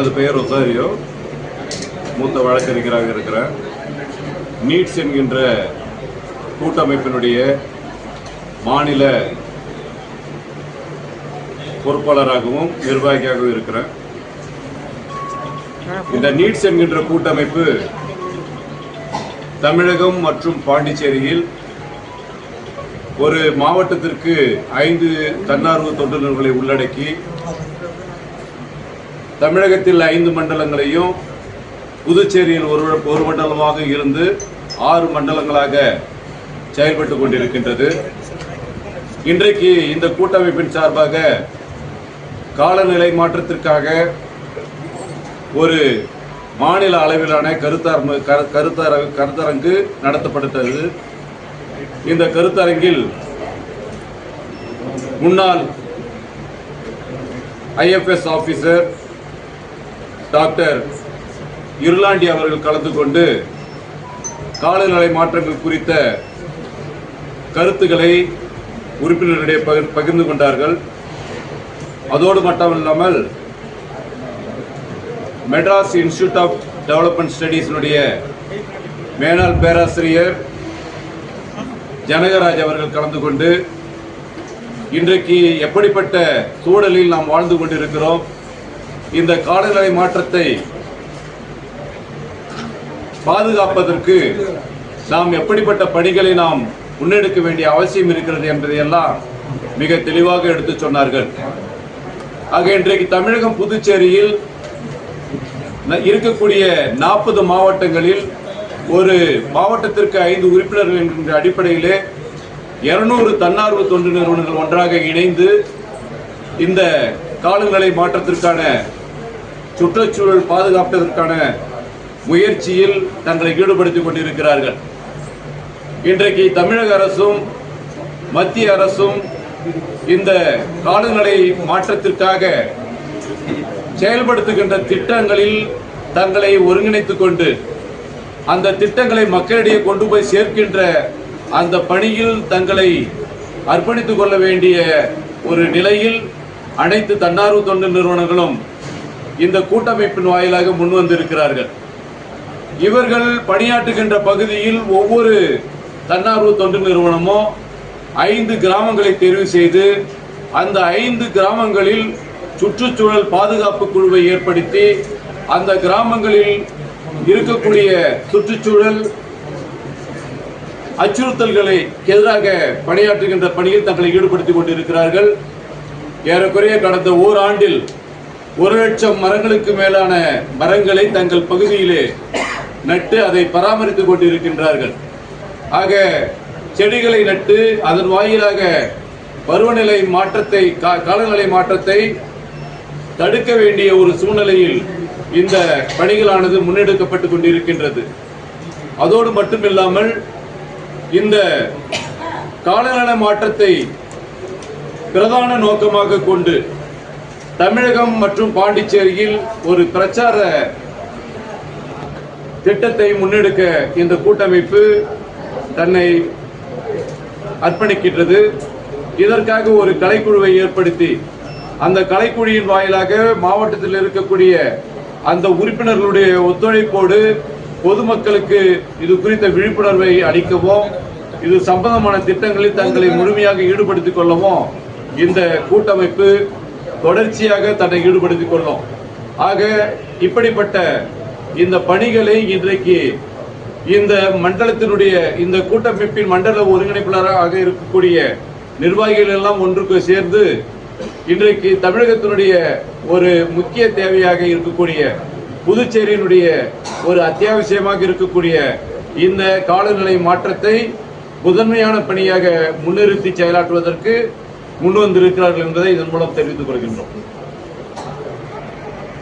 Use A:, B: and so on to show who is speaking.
A: எனது பெயர் ரொசாரியோ மூத்த வழக்கறிஞராக இருக்கிறேன். நீட்ஸ் என்கின்ற கூட்டமைப்பினுடைய மாநில பொறுப்பாளராகவும் நிர்வாகியாகவும் இருக்கிறேன். இந்த நீட்ஸ் என்கின்ற கூட்டமைப்பு தமிழகம் மற்றும் பாண்டிச்சேரியில் ஒரு மாவட்டத்திற்கு ஐந்து தன்னார்வ தொண்டு நிறுவனங்களை உள்ளடக்கி தமிழகத்தில் ஐந்து மண்டலங்களையும் புதுச்சேரியில் ஒரு ஒரு மண்டலமாக இருந்து ஆறு மண்டலங்களாக செயல்பட்டு கொண்டிருக்கின்றது. இன்றைக்கு இந்த கூட்டமைப்பின் சார்பாக காலநிலை மாற்றத்திற்காக ஒரு மாநில அளவிலான கருத்தார் கருத்தர கருத்தரங்கு நடத்தப்பட்டது. இந்த கருத்தரங்கில் முன்னாள் ஐஎஃப்எஸ் ஆஃபீஸர் டாக்டர் இருளாண்டி அவர்கள் கலந்து கொண்டு காலநிலை மாற்றங்கள் குறித்த கருத்துக்களை உறுப்பினர்களிடையே பகிர்- பகிர்ந்து கொண்டார்கள். அதோடு மட்டுமில்லாமல் மெட்ராஸ் இன்ஸ்டியூட் ஆஃப் டெவலப்மெண்ட் ஸ்டடீஸினுடைய மேனாள் பேராசிரியர் ஜனகராஜ் அவர்கள் கலந்து கொண்டு இன்றைக்கு எப்படிப்பட்ட சூழலில் நாம் வாழ்ந்து கொண்டிருக்கிறோம்? இந்த காலநிலை மாற்றத்தை பாதுகாப்பதற்கு நாம் எப்படிப்பட்ட பணிகளை நாம் முன்னெடுக்க வேண்டிய அவசியம் இருக்கிறது என்பதையெல்லாம் மிக தெளிவாக எடுத்துச் சொன்னார்கள். ஆக இன்றைக்கு தமிழகம் புதுச்சேரியில் இருக்கக்கூடிய நாற்பது மாவட்டங்களில் ஒரு மாவட்டத்திற்கு ஐந்து உறுப்பினர்கள் என்கின்ற அடிப்படையிலே இருநூறு தன்னார்வ தொண்டு நிறுவனங்கள் ஒன்றாக இணைந்து இந்த காலநிலை மாற்றத்திற்கான சுற்றுச்சூழல் பாதுகாப்பதற்கான முயற்சியில் தங்களை ஈடுபடுத்திக் கொண்டிருக்கிறார்கள். இன்றைக்கு தமிழக அரசும் மத்திய அரசும் இந்த காலநிலை மாற்றத்திற்காக செயல்படுத்துகின்ற திட்டங்களில் தங்களை ஒருங்கிணைத்துக் கொண்டு அந்த திட்டங்களை மக்களிடையே கொண்டு போய் சேர்க்கின்ற அந்த பணியில் தங்களை அர்ப்பணித்துக் கொள்ள வேண்டிய ஒரு நிலையில் அனைத்து தன்னார்வ தொண்டு நிறுவனங்களும் இந்த கூட்டமைப்பின் வாயிலாக முன்வந்திருக்கிறார்கள். இவர்கள் பணியாற்றுகின்ற பகுதியில் ஒவ்வொரு தன்னார்வ தொண்டு நிறுவனமும் ஐந்து கிராமங்களை தேர்வு செய்து அந்த ஐந்து கிராமங்களில் சுற்றுச்சூழல் பாதுகாப்பு குழுவை ஏற்படுத்தி அந்த கிராமங்களில் இருக்கக்கூடிய சுற்றுச்சூழல் அச்சுறுத்தல்களை எதிராக பணியாற்றுகின்ற பணியில் தங்களை ஈடுபடுத்திக் கொண்டிருக்கிறார்கள். ஏறக்குறைய கடந்த ஓராண்டில் ஒரு லட்சம் மரங்களுக்கு மேலான மரங்களை தங்கள் பகுதியிலே நட்டு அதை பராமரித்துக் கொண்டிருக்கின்றார்கள். ஆக செடிகளை நட்டு அதன் வாயிலாக பருவநிலை மாற்றத்தை கா- காலநிலை மாற்றத்தை தடுக்க வேண்டிய ஒரு சூழ்நிலையில் இந்த பணிகளானது முன்னெடுக்கப்பட்டு கொண்டிருக்கின்றது. அதோடு மட்டுமில்லாமல் இந்த காலநிலை மாற்றத்தை பிரதான நோக்கமாக கொண்டு தமிழகம் மற்றும் பாண்டிச்சேரியில் ஒரு பிரச்சார திட்டத்தை முன்னெடுக்க இந்த கூட்டமைப்பு தன்னை அர்ப்பணிக்கின்றது. இதற்காக ஒரு கலைக்குழுவை ஏற்படுத்தி அந்த கலைக்குழுவின் வாயிலாக மாவட்டத்தில் இருக்கக்கூடிய அந்த உறுப்பினர்களுடைய ஒத்துழைப்போடு பொதுமக்களுக்கு இது குறித்த விழிப்புணர்வை அளிக்கவும் இது சம்பந்தமான திட்டங்களில் தங்களை முழுமையாக ஈடுபடுத்திக் கொள்ளவும் இந்த கூட்டமைப்பு தொடர்ச்சியாக தன்னை ஈடுபடுத்திக் கொள்ளும் ஆக இப்படிப்பட்ட இந்த பணிகளை இன்றைக்கு இந்த மண்டலத்தினுடைய இந்த கூட்டமைப்பின் மண்டல ஒருங்கிணைப்பாளராக இருக்கக்கூடிய நிர்வாகிகள் எல்லாம் ஒன்றுக்கு சேர்ந்து இன்றைக்கு தமிழகத்தினுடைய ஒரு முக்கிய தேவையாக இருக்கக்கூடிய புதுச்சேரியினுடைய ஒரு அத்தியாவசியமாக இருக்கக்கூடிய இந்த காலநிலை மாற்றத்தை முதன்மையான பணியாக முன்னிறுத்தி செயலாற்றுவதற்கு முன்வந்திருக்கிறார்கள் என்பதை இதன் மூலம் தெரிவித்துக் கொள்கின்றோம்.